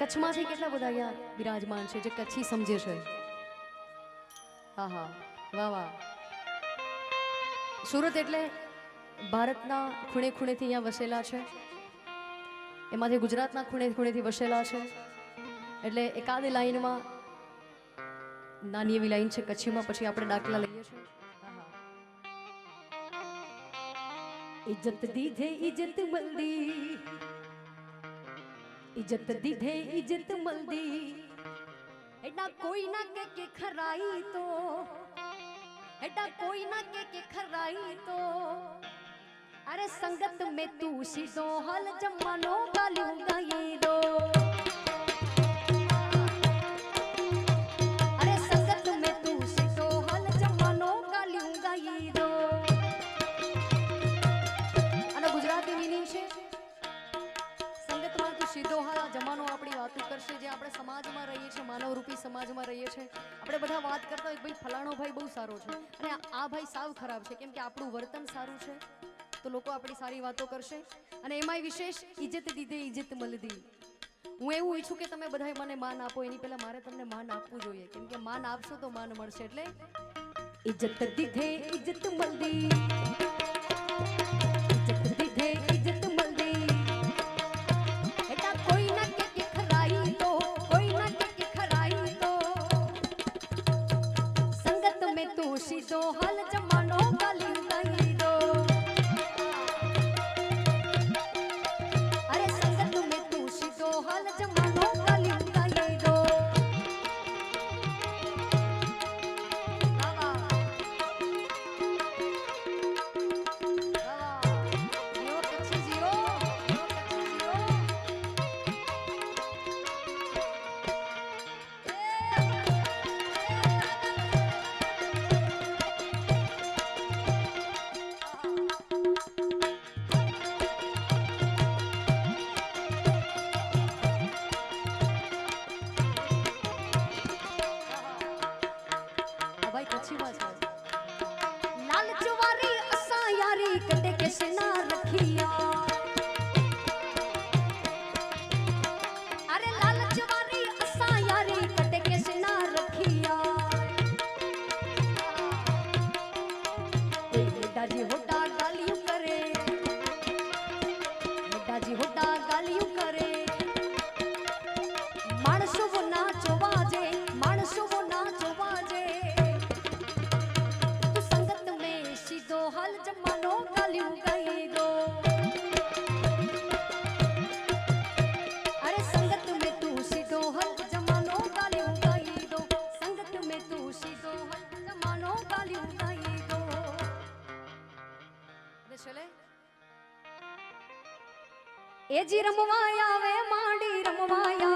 કચ્છમાંથી કેટલા બધા અહીંયા બિરાજમાન છે જે કચ્છી સમજે છે? હા હા. વાહ વાહ. સુરત એટલે ભારતના ખૂણે ખૂણેથી અહીંયા વસેલા છે? એમાંથી ગુજરાતના ખૂણે ખૂણેથી વસેલા છે? એટલે એકાદ લાઈનમાં નાની એવી લાઈન છે કચ્છીમાં, પછી આપણે દાખલા લઈએ છીએ. ઇજ્જત દીધે ઇજ્જત મલદી ઇજ્જત દીધે, ઇજ્જત મલદી. એડા કોઈ ના કે કે ખરાઈ તો. એડા કોઈ ના કે કે ખરાઈ તો. અરે સંગત મે तू સીધો હાલ જમવાનો ગાલ્યું ગાઈ દો. હાલ આપણી વાતો કરશે, જે આપણે સમાજમાં રહીએ છીએ, માનવરૂપી સમાજમાં રહીએ છીએ. આપણે બધા વાત કરતા હોય ભાઈ ફલાણો ભાઈ બહુ સારો છે. અને આ ભાઈ સાવ ખરાબ છે. કેમ કે આપણું વર્તન સારું છે. તો લોકો આપણી સારી વાતો કરશે. અને એમાંય વિશેષ ઇજ્જત દીધે ઇજ્જત મલદી. હું એવું ઈચ્છું કે તમે બધા મને માન આપો. એની પહેલા મારે તમને માન આપવું જોઈએ. કેમ કે માન આપશો તો માન મળશે. એટલે ઇજ્જત દીધે ઇજ્જત મલદી. એજી રમવા આવે માડી રમવા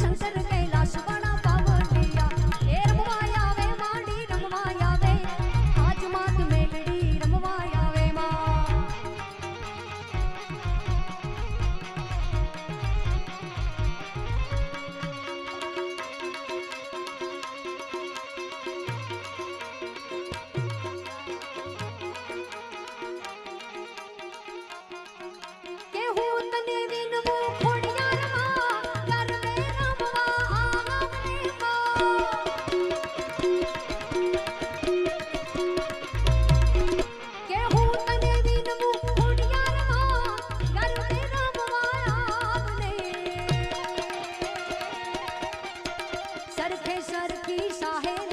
ฉัน સરખે સરખી સાહેબ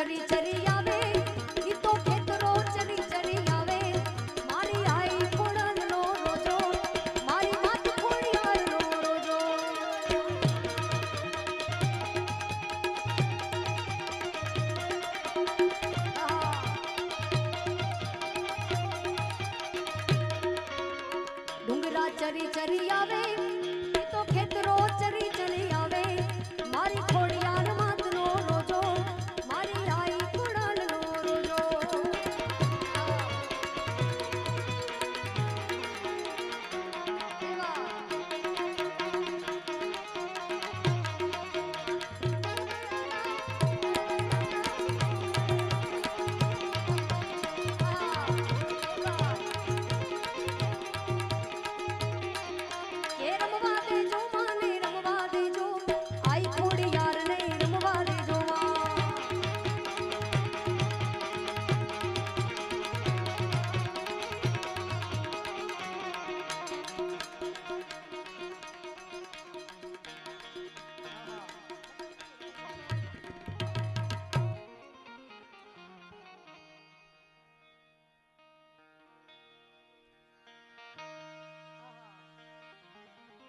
ચડી ચડી આવે, ઈ તો ખેતરો ચડી ચડી આવે. મારી આઈ ખોડલનો રોજો, મારી માત ખોડિયારનો રોજો. ડુંગરા ચરી ચરી આવે, ઈ તો ખેતરો ચરી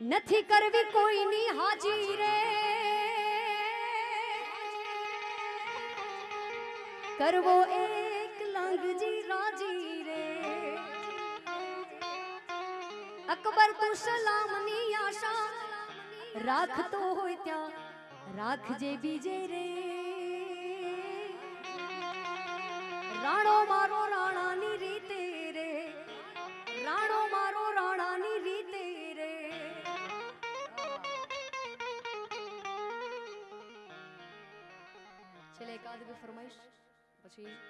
નથી કરવી કોઈની હાજી રે. કરવો એક લાંગજી રાજી રે. અકબર તું સલામની આશા રાખતો હોય ત્યાં રાખજે બીજે રે. She.